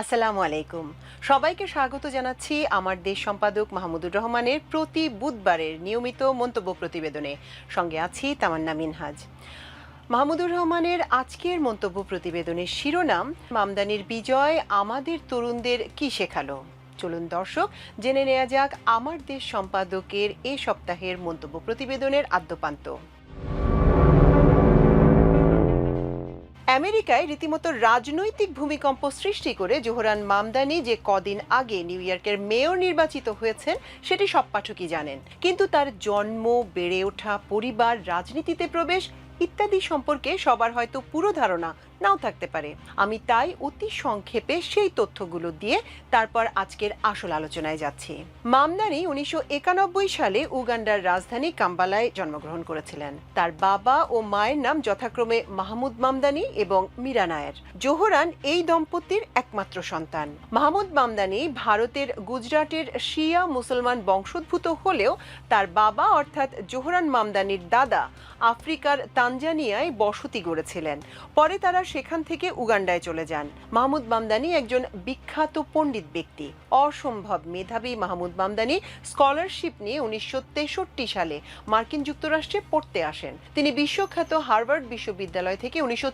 আসসালামু আলাইকুম। সবাইকে স্বাগত জানাচ্ছি আমার দেশ সম্পাদক মাহমুদুর রহমানের প্রতি বুধবারের নিয়মিত মন্তব্য প্রতিবেদনে। সঙ্গে আছি তামান্না মিনহাজ। মাহমুদুর রহমানের আজকের মন্তব্য প্রতিবেদনের শিরোনাম মামদানির বিজয় আমাদের তরুণদের কি শেখালো? চলুন দর্শক, জেনে নেওয়া যাক আমার দেশ সম্পাদকের এ সপ্তাহের মন্তব্য প্রতিবেদনের আদ্যপান্ত। আমেরিকায় রীতিমতো রাজনৈতিক ভূমিকম্প সৃষ্টি করে জোহরান মামদানি যে কদিন আগে নিউ ইয়র্কের মেয়র নির্বাচিত হয়েছেন, সেটি সব পাঠকই জানেন। কিন্তু তার জন্ম, বেড়ে ওঠা, পরিবার, রাজনীতিতে প্রবেশ ইত্যাদি সম্পর্কে সবার হয়তো পুরো ধারণা নাও থাকতে পারে। আমি তাই অতি সংক্ষেপে সেই তথ্যগুলো দিয়ে তারপর আজকের আসল আলোচনায় যাচ্ছি। মামদানি উনিশশো একানব্বই সালে উগান্ডার রাজধানী কাম্বালায় জন্মগ্রহণ করেছিলেন। তার বাবা ও মায়ের নাম যথাক্রমে মাহমুদ মামদানি এবং মীরা নায়ের। জোহরান এই দম্পতির একমাত্র সন্তান। মাহমুদ মামদানি ভারতের গুজরাটের শিয়া মুসলমান বংশোদ্ভূত হলেও তার বাবা অর্থাৎ জোহরান মামদানির দাদা আফ্রিকার তানজানিয়ায় বসতি গড়েছিলেন। পরে তারা সেখান থেকে উগান্ডায় চলে যান। মাহমুদ মামদানি একজন বিখ্যাত পণ্ডিত ব্যক্তি। অসম্ভব মেধাবী মাহমুদ মামদানি স্কলারশিপ নিয়ে উনিশশো সালে মার্কিন যুক্তরাষ্ট্রে পড়তে আসেন। তিনি বিশ্বখ্যাত হার্ভার্ড বিশ্ববিদ্যালয় থেকে উনিশশো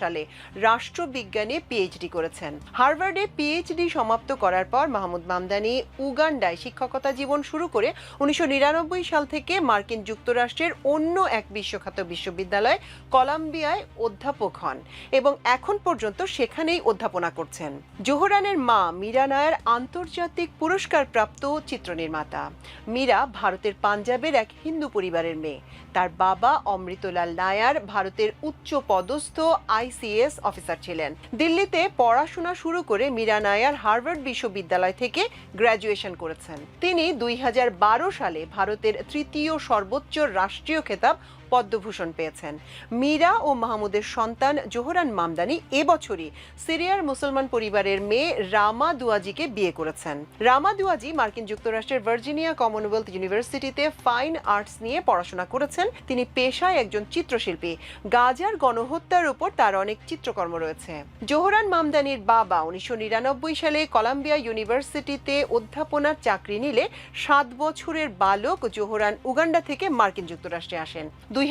সালে রাষ্ট্রবিজ্ঞানে পিএইচডি করেছেন। হার্ভার্ডে পিএইচডি সমাপ্ত করার পর মাহমুদ মামদানি উগান্ডায় শিক্ষকতা জীবন শুরু করে উনিশশো নিরানব্বই সাল থেকে মার্কিন যুক্তরাষ্ট্রের অন্য এক বিশ্বখ্যাত বিশ্ববিদ্যালয় কলাম্বিয়ায় অধ্যাপক হন। এবং এখন পর্যন্ত সেখানেই অধ্যাপনা করছেন। জোহরানের মা মীরা নায়ার আন্তর্জাতিক পুরস্কার প্রাপ্ত চিত্রনির্মাতা মীরা ভারতের পাঞ্জাবের এক হিন্দু পরিবারের মেয়ে। তার বাবা অমৃতলাল নায়ার ভারতের উচ্চ পদস্থ আইসিএস অফিসার ছিলেন। দিল্লিতে পড়াশোনা শুরু করে মীরা নায়ার হার্ভার্ড বিশ্ববিদ্যালয় থেকে গ্র্যাজুয়েশন করেছেন। তিনি দুই হাজার বারো সালে ভারতের তৃতীয় সর্বোচ্চ রাষ্ট্রীয় খেতাব পদ্মভূষণ পেয়েছেন। মীরা ও মাহমুদের সন্তান জোহরান মামদানি এবছরই সিরিয়ার মুসলমান পরিবারের মেয়ে রামা দুয়াজিকে বিয়ে করেছেন। রামা দুয়াজি মার্কিন যুক্তরাষ্ট্রের ভার্জিনিয়া কমনওয়েলথ ইউনিভার্সিটিতে ফাইন আর্টস নিয়ে পড়াশোনা করেছেন। তিনি পেশায় একজন চিত্রশিল্পী। গাজার গণহত্যার উপর তার অনেক চিত্রকর্ম রয়েছে। জোহরান মামদানির বাবা উনিশশো নিরানব্বই সালে কলাম্বিয়া ইউনিভার্সিটিতে অধ্যাপনার চাকরি নিলে সাত বছরের বালক জোহরান উগান্ডা থেকে মার্কিন যুক্তরাষ্ট্রে আসেন। দুই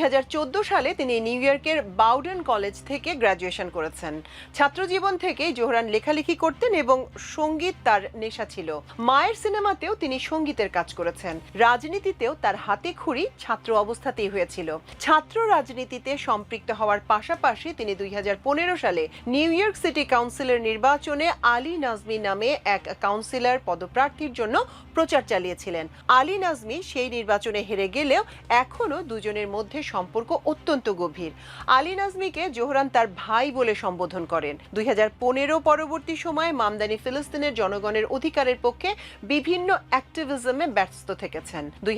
সালে তিনি নিউ ইয়র্কের বাউডেন কলেজ থেকে গ্র্যাজুয়েশন করেছেন। ছাত্রজীবন থেকেই জোহরান লেখালেখি করতেন এবং সংগীত তার নেশা ছিল। মায়ের সিনেমাতেও তিনি সঙ্গীতের কাজ করেছেন। রাজনীতিতেও তার হাতে খুঁড়ি ছাত্র অবস্থাতেই হয়েছিল। ছাত্র রাজনীতিতে সম্পৃক্ত হওয়ার পাশাপাশি তিনি দুই হাজার পনেরো সালে নিউ ইয়র্ক সিটি কাউন্সিলের নির্বাচনে আলী নাজমি নামে এক কাউন্সিলর পদপ্রার্থীর জন্য প্রচার চালিয়েছিলেন। আলী নাজমি সেই নির্বাচনে হেরে গেলেও এখনও দুজনের মধ্যে সম্পর্ক অত্যন্ত গভীর। আলী নাজমিকে জোহরান তার ভাই বলে সম্বোধন করেন। দুই পরবর্তী সময়ে মামদানি ফিলিস্তিনের জনগণের অধিকারের পক্ষে বিভিন্ন অ্যাক্টিভিজমে ব্যস্ত থেকেছেন। দুই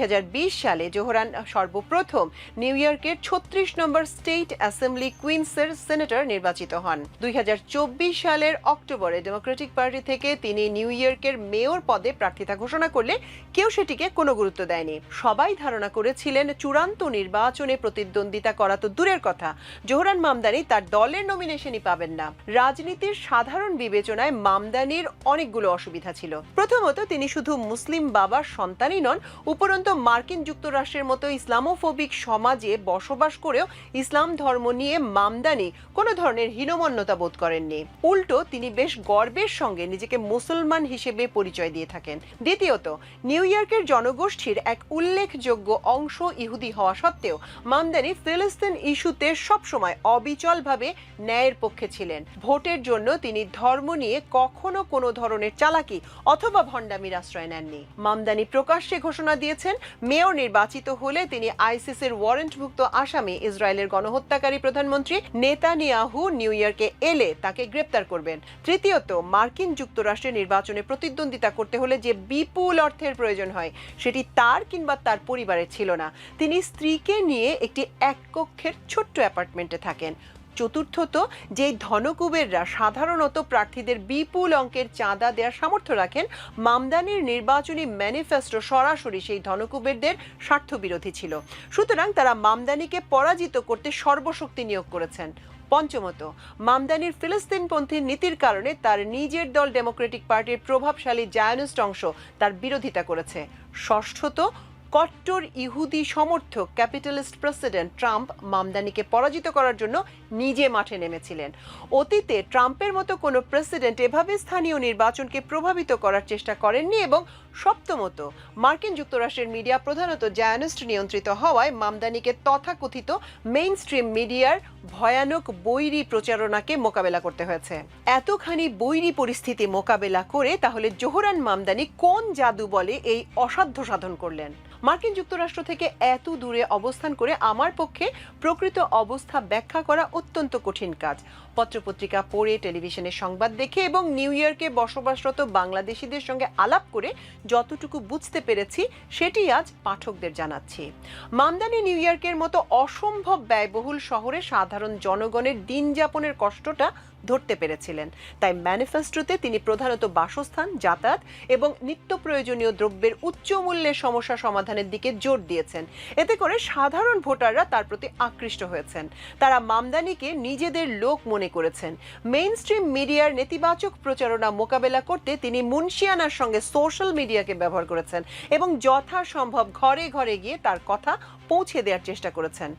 সালে জোহরান সর্বপ্রথম নিউ ইয়র্কের ছত্রিশ নম্বর স্টেট অ্যাসেম্বলি কুইন্সের সেনেটর নির্বাচিত হন। দুই হাজার চব্বিশ সালের অক্টোবরে ডেমোক্রেটিক পার্টি থেকে তিনি নিউ ইয়র্কের মেয়র পদে প্রার্থিতা ঘোষণা করলে কেউ সেটিকে কোনো গুরুত্ব দেয়নি। সবাই ধারণা করেছিলেন চূড়ান্ত নির্বাচনে প্রতিদ্বন্দ্বিতা করা তো দূরের কথা। জোহরান মামদানি তার দলের নমিনেশনই পাবেন না। রাজনীতির সাধারণ বিবেচনায় মামদানির অনেকগুলো অসুবিধা ছিল। প্রথমত, তিনি শুধু মুসলিম বাবার সন্তানই নন, উপরন্ত মার্কিন যুক্তরাষ্ট্রের মতো ইসলামোফোবিক সমাজে বসবাস করেও ইসলাম ধর্ম নিয়ে মামদানি কোনো ধরনের হীনমন্যতা বোধ করেননি। উল্টো, তিনি বেশ গর্বের সঙ্গে নিজেকে মুসলমান হিসেবে পরিচয় দিয়ে থাকেন। দ্বিতীয়ত, নিউ ইয়র্কের জনগোষ্ঠীর এক উল্লেখযোগ্য অংশ ইহুদি হওয়া সত্ত্বেও মামদানি ফিলিস্তিন ইস্যুতে সবসময় অবিচলভাবে ন্যায়ের পক্ষে ছিলেন। ভোটের জন্য তিনি ধর্ম নিয়ে কখনো কোনো ধরনের চালাকি অথবা ভণ্ডামির আশ্রয় নেননি। মামদানি প্রকাশ্যে ঘোষণা দিয়েছেন, মেয়র নির্বাচিত হলে তিনি আইসিসের ওয়ারেন্টভুক্ত আসামি ইসরায়েলের গণহত্যাকারী প্রধানমন্ত্রী নেতানিয়াহু নিউ ইয়র্কে এলে তাকে গ্রেপ্তার করবেন। তৃতীয়ত, মার্কিন যুক্তরাষ্ট্রের নির্বাচনে প্রতিদ্বন্দ্বিতা করতে হলে যে বিপুল অর্থের প্রয়োজন হয়, সেটি তার কিংবা তার পরিবারের ছিল না। তিনি স্ত্রীকে নিয়ে একটি এক কক্ষের ছোট্ট অ্যাপার্টমেন্টে থাকেন। চতুর্থত, যেই ধনকুবেররা সাধারণত প্রার্থীদের বিপুল অঙ্কের চাঁদা দেওয়ার সামর্থ্য রাখেন, মামদানির নির্বাচনী ম্যানিফেস্টো সরাসরি সেই ধনকুবেরদের স্বার্থবিরোধী ছিল। সুতরাং তারা মামদানিকে পরাজিত করতে সর্বশক্তি নিয়োগ করেছেন। পঞ্চমত, মামদানির ফিলিস্তিনপন্থী নীতির কারণে তার নিজের দল ডেমোক্রেটিক পার্টির প্রভাবশালী জায়নিস্ট অংশ তার বিরোধিতা করেছে। ষষ্ঠত কট্টর ইহুদি সমর্থক, ক্যাপিটালিস্ট প্রেসিডেন্ট ট্রাম্প মামদানিকে পরাজিত করার জন্য নিজে মাঠে নেমেছিলেন। অতীতে ট্রাম্পের মতো কোনো প্রেসিডেন্ট এভাবে স্থানীয় নির্বাচনকে প্রভাবিত করার চেষ্টা করেননি এবং সপ্তমত, মার্কিন যুক্তরাষ্ট্রের মিডিয়া প্রধানত জায়নিস্ট নিয়ন্ত্রিত হওয়ায় মামদানিকে তথাকথিত মেইন স্ট্রিম মিডিয়ার ভয়ানক বৈরী প্রচারণাকে মোকাবেলা করতে হয়েছে। এতখানি বৈরী পরিস্থিতি মোকাবেলা করে তাহলে জোহরান মামদানি কোন জাদু বলে এই অসাধ্য সাধন করলেন? মার্কিন যুক্তরাষ্ট্র থেকে এত দূরে অবস্থান করে আমার পক্ষে প্রকৃত অবস্থা ব্যাখ্যা করা অত্যন্ত কঠিন কাজ। পত্রপত্রিকা পড়ে টেলিভিশনে সংবাদ দেখে এবং নিউ ইয়র্কে বসবাসরত বাংলাদেশিদের সঙ্গে আলাপ করে যতটুকু বুঝতে পেরেছি, সেটি আজ পাঠকদের জানাচ্ছি। মামদানি নিউ ইয়র্কের মতো অসম্ভব ব্যয়বহুল শহরে সাধারণ জনগণের দিন যাপনের কষ্টটা ধরতে পেরেছিলেন। তাই ম্যানিফেস্টোতে তিনি প্রধানত বাসস্থান, যাতায়াত এবং নিত্য প্রয়োজনীয় দ্রব্যের উচ্চ মূল্যের সমস্যা সমাধানের দিকে জোর দিয়েছেন। এতে করে সাধারণ ভোটাররা তার প্রতি আকৃষ্ট হয়েছেন। তারা মামদানিকে নিজেদের লোক মনে করেছেন। মেইন স্ট্রিম মিডিয়ার নেতিবাচক প্রচারণা মোকাবেলা করতে তিনি মুন্সিয়ানার সঙ্গে সোশ্যাল মিডিয়াকে ব্যবহার করেছেন এবং যথাসম্ভব ঘরে ঘরে গিয়ে তার কথা পৌঁছে দেওয়ার চেষ্টা করেছেন।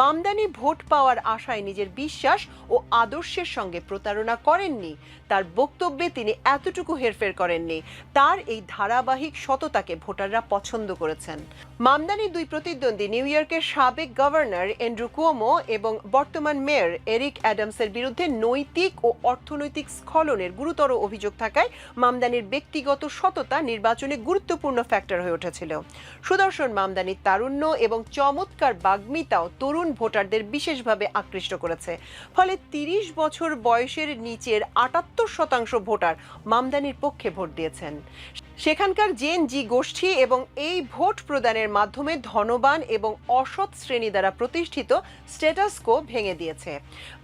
মামদানি ভোট পাওয়ার আশায় নিজের বিশ্বাস ও আদর্শের সঙ্গে প্রতারণা করেননি। তার বক্তব্যে তিনি এতটুকু হেরফের করেননি। তার এই ধারাবাহিক সততাকে ভোটাররা পছন্দ করেছেন। মামদানি দুই প্রতিদ্বন্দ্বী, নিউ ইয়র্কের সাবেক গভর্নর এন্ড্রু কুয়োমো এবং বর্তমান মেয়র এরিক অ্যাডামসের বিরুদ্ধে নৈতিক ও অর্থনৈতিক স্খলনের গুরুতর অভিযোগ থাকায় মামদানির ব্যক্তিগত সততা নির্বাচনে গুরুত্বপূর্ণ ফ্যাক্টর হয়ে উঠেছিল। সুদর্শন মামদানির তারুণ্য এবং চমৎকার বাগ্মিতাও তরুণ ভোটারদের বিশেষভাবে আকৃষ্ট করেছে। ফলে তিরিশ বছর বয়সের নিচের আটাত্তর শতাংশ ভোটার মামদানির পক্ষে ভোট দিয়েছেন। সেখানকার জেন জি গোষ্ঠী এবং এই ভোট প্রদানের মাধ্যমে ধনবান এবং অসৎ শ্রেণি দ্বারা প্রতিষ্ঠিত স্ট্যাটাসকো ভেঙে দিয়েছে।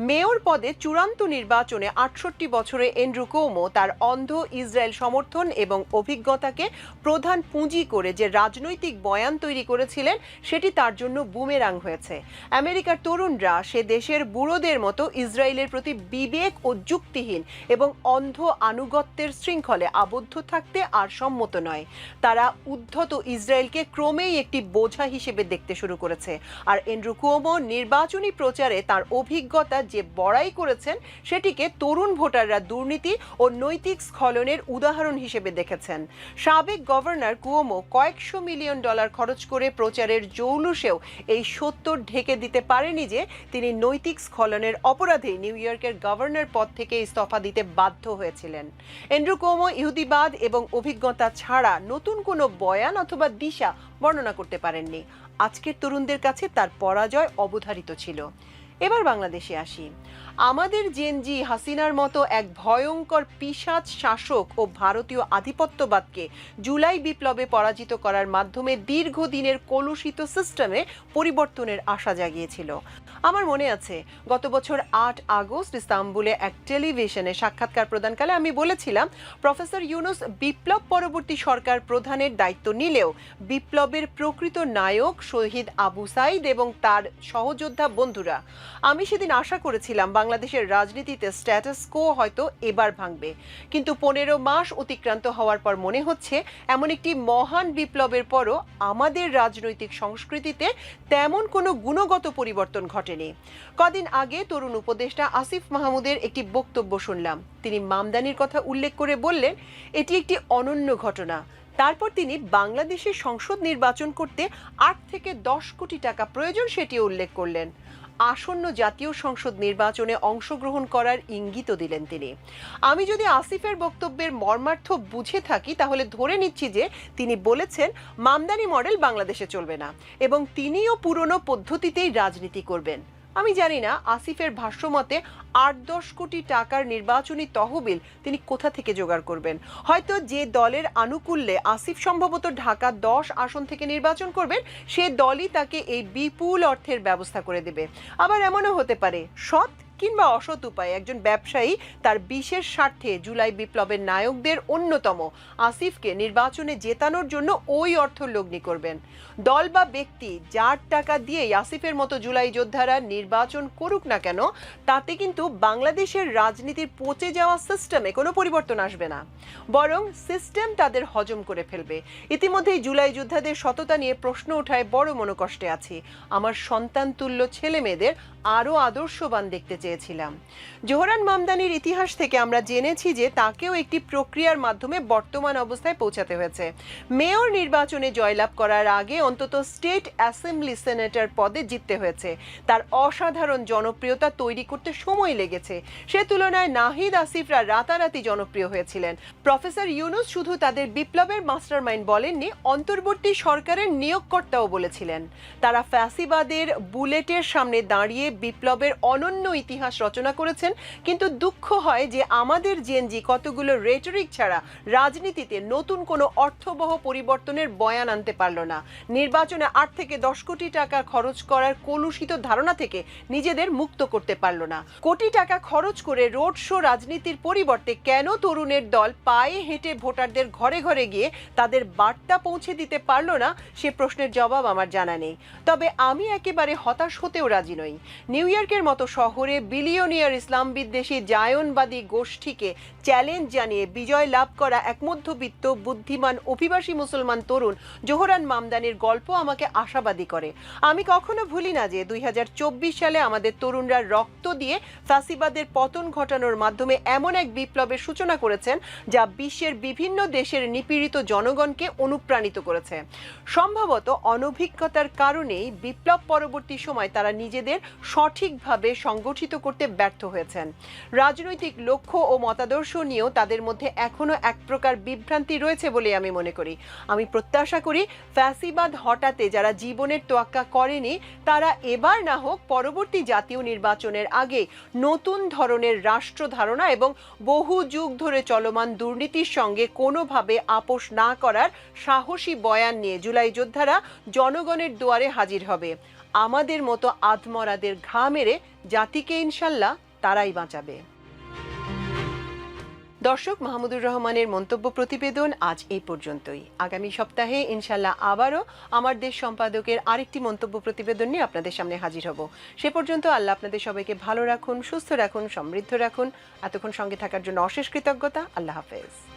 মেয়র পদে চূড়ান্ত নির্বাচনে আটষট্টি বছরে এন্ড্রু কৌমো তার অন্ধ ইসরায়েল সমর্থন এবং অভিজ্ঞতাকে প্রধান পুঁজি করে যে রাজনৈতিক বয়ান তৈরি করেছিলেন, সেটি তার জন্য বুমেরাং হয়েছে। আমেরিকার তরুণরা সে দেশের বুড়োদের মতো ইসরায়েলের প্রতি বিবেক ও যুক্তিহীন এবং অন্ধ আনুগত্যের শৃঙ্খলে আবদ্ধ থাকতে আর সম্মত নয়। তারা উদ্ধত ইসরায়েলকে ক্রমেই একটি বোঝা হিসেবে দেখতে শুরু করেছে। আর এন্ড্রু কুয়োমো নির্বাচনী প্রচারে তার অভিজ্ঞতা যে বড়াই করেছেন, সেটিকে তরুণ ভোটাররা দুর্নীতি ও নৈতিক স্খলনের উদাহরণ হিসেবে দেখেছেন। সাবেক গভর্নর কুয়োমো কয়েকশো মিলিয়ন ডলার খরচ করে প্রচারের জৌলুসেও এই সত্য ঢেকে দিতে পারেনি যে তিনি নৈতিক স্খলনের অপরাধে নিউ ইয়র্কের গভর্নর পদ থেকে ইস্তফা দিতে বাধ্য হয়েছিলেন। এন্ড্রু কোমো ইহুদিবাদ এবং অভিজ্ঞতা ছাড়া নতুন কোনো বয়ান অথবা দিশা বর্ণনা করতে পারেননি। আজকের তরুণদের কাছে তার পরাজয় অবধারিত ছিল। এবার বাংলাদেশে আসি। আমাদের জেনজি হাসিনার মতো এক ভয়ঙ্কর পিশাচ শাসক ও ভারতীয় আধিপত্যবাদকে জুলাই বিপ্লবে পরাজিত করার মাধ্যমে দীর্ঘদিনের কলুষিত সিস্টেমে পরিবর্তনের আশা জাগিয়েছিল। আমার মনে আছে, গত বছর আট আগস্ট ইস্তাম্বুলে এক টেলিভিশনে সাক্ষাৎকার প্রদানকালে আমি বলেছিলাম, প্রফেসর ইউনুস বিপ্লব পরবর্তী সরকার প্রধানের দায়িত্ব নিলেও বিপ্লবের প্রকৃত নায়ক শহীদ আবু সাইদ এবং তার সহযোদ্ধা বন্ধুরা। আমি সেদিন আশা করেছিলাম বাংলাদেশের রাজনীতিতে স্ট্যাটাস কো হয়তো এবার ভাঙবে। কিন্তু পনেরো মাস অতিক্রান্ত হওয়ার পর মনে হচ্ছে, এমন একটি মহান বিপ্লবের পরও আমাদের রাজনৈতিক সংস্কৃতিতে তেমন কোনো গুণগত পরিবর্তন ঘটেনি কদিন আগে তরুণ উপদেষ্টা আসিফ মাহমুদের একটি বক্তব্য শুনলাম। তিনি মামদানির কথা উল্লেখ করে বললেন, এটি একটি অনন্য ঘটনা। তারপর তিনি বাংলাদেশে সংসদ নির্বাচন করতে আট থেকে দশ কোটি টাকা প্রয়োজন সেটি উল্লেখ করলেন। আসন্ন জাতীয় সংসদ নির্বাচনে অংশগ্রহণ করার ইঙ্গিতও দিলেন তিনি। আমি যদি আসিফের বক্তব্যের মর্মার্থ বুঝে থাকি, তাহলে ধরে নিচ্ছি যে তিনি বলেছেন, মামদানি মডেল বাংলাদেশে চলবে না এবং তিনিও পুরনো পদ্ধতিতেই রাজনীতি করবেন। আমি জানি না আসিফের ভাষ্যমতে আট দশ কোটি টাকার নির্বাচনী তহবিল তিনি কোথা থেকে জোগাড় করবেন। হয়তো যে দলের আনুকূল্যে আসিফ সম্ভবত ঢাকা দশ আসন থেকে নির্বাচন করবেন, সে দলই তাকে এই বিপুল অর্থের ব্যবস্থা করে দেবে। আবার এমনও হতে পারে, সৎ কিংবা অসৎ উপায়ে একজন ব্যবসায়ী তার বিশেষ স্বার্থে জুলাই বিপ্লবের নায়কদের অন্যতম আসিফকে নির্বাচনে জেতানোর জন্য ওই অর্থ লগ্নি করবেন। দল বা ব্যক্তি যার টাকা দিয়ে আসিফের মতো জুলাই যোদ্ধারা নির্বাচন করুক না কেন, তাতে কিন্তু বাংলাদেশের রাজনীতির পচে যাওয়া সিস্টেমে কোনো পরিবর্তন আসবে না। বরং সিস্টেম তাদের হজম করে ফেলবে। ইতিমধ্যেই জুলাই যোদ্ধাদের সততা নিয়ে প্রশ্ন ওঠায় বড় মনোকষ্টে আছি। আমার সন্তান তুল্য ছেলে মেয়েদের আরও আদর্শবান দেখতে চেয়েছিলাম। জোহরান মামদানির ইতিহাস থেকে আমরা জেনেছি যে তাকেও একটি প্রক্রিয়ার মাধ্যমে বর্তমান অবস্থায় পৌঁছাতে হয়েছে। মেয়র নির্বাচনে জয়লাভ করার আগে অন্তত স্টেট অ্যাসেম্বলি সেনেটর পদে জিততে হয়েছে। তার অসাধারণ জনপ্রিয়তা তৈরি করতে সময় লেগেছে। সে তুলনায় নাহিদ আসিফরা রাতারাতি জনপ্রিয় হয়েছিলেন। প্রফেসর ইউনুস শুধু তাদের বিপ্লবের মাস্টারমাইন্ড বলেননি, অন্তর্বর্তী সরকারের নিয়োগকর্তাও বলেছিলেন। তারা ফ্যাসিবাদের বুলেটের সামনে দাঁড়িয়ে বিপ্লবের অনন্য ইতিহাস রচনা করেছেন, কিন্তু দুঃখ হয় যে আমাদের জেনজি কতগুলো রেটরিক ছাড়া রাজনীতিতে নতুন কোনো অর্থবহ পরিবর্তনের বয়ান আনতে পারল না। নির্বাচনে আট থেকে দশ কোটি টাকা খরচ করার কলুষিত ধারণা থেকে নিজেদের মুক্ত করতে পারল না। কোটি টাকা খরচ করে রোড শো রাজনীতির পরিবর্তে কেন তরুণের দল পায়ে হেঁটে ভোটারদের ঘরে ঘরে গিয়ে তাদের বার্তা পৌঁছে দিতে পারল না, সে প্রশ্নের জবাব আমার জানা নেই। তবে আমি একেবারে হতাশ হতেও রাজি নই। নিউ ইয়র্কের মতো শহরে বিলিয়নিয়ার ইসলাম বিদ্বেষী জায়নবাদী গোষ্ঠীকে চ্যালেঞ্জ জানিয়ে বিজয় লাভ করা এক মধ্যবিত্ত, বুদ্ধিমান, অভিবাসী মুসলমান তরুণ জোহরান মামদানির গল্প আমাকে আশাবাদী করে। আমি কখনো ভুলি না যে দুই হাজার চব্বিশ সালে আমাদের তরুণরা রক্ত দিয়ে ফাসিবাদের পতন ঘটানোর মাধ্যমে এমন এক বিপ্লবের সূচনা করেছেন যা বিশ্বের বিভিন্ন দেশের নিপীড়িত জনগণকে অনুপ্রাণিত করেছে। সম্ভবত অনভিজ্ঞতার কারণেই বিপ্লব পরবর্তী সময় তারা নিজেদের সঠিকভাবে সংগঠিত করতে ব্যর্থ হয়েছেন। রাজনৈতিক লক্ষ্য ও মতাদর্শ নিয়েও তাদের মধ্যে এখনও এক প্রকার বিভ্রান্তি রয়েছে বলে আমি মনে করি। আমি প্রত্যাশা করি ফ্যাসিবাদ হঠাতে যারা জীবনের তোয়াক্কা করেনি, তারা এবার না হোক পরবর্তী জাতীয় নির্বাচনের আগে নতুন ধরনের রাষ্ট্র ধারণা এবং বহু যুগ ধরে চলমান দুর্নীতির সঙ্গে কোনোভাবে আপোষ না করার সাহসী বয়ান নিয়ে জুলাই যোদ্ধারা জনগণের দুয়ারে হাজির হবে। আমাদের মতো আত্মরাদের ঘা মেরে জাতিকে ইনশাল্লাহ তারাই বাঁচাবে। দর্শক মাহমুদুর রহমানের মন্তব্য প্রতিবেদন আজ এই পর্যন্তই। আগামী সপ্তাহে ইনশাল্লাহ আবারও আমার দেশ সম্পাদকের আরেকটি মন্তব্য প্রতিবেদন নিয়ে আপনাদের সামনে হাজির হব। সে পর্যন্ত আল্লাহ আপনাদের সবাইকে ভালো রাখুন, সুস্থ রাখুন, সমৃদ্ধ রাখুন। এতক্ষণ সঙ্গে থাকার জন্য অশেষ কৃতজ্ঞতা। আল্লাহ হাফেজ।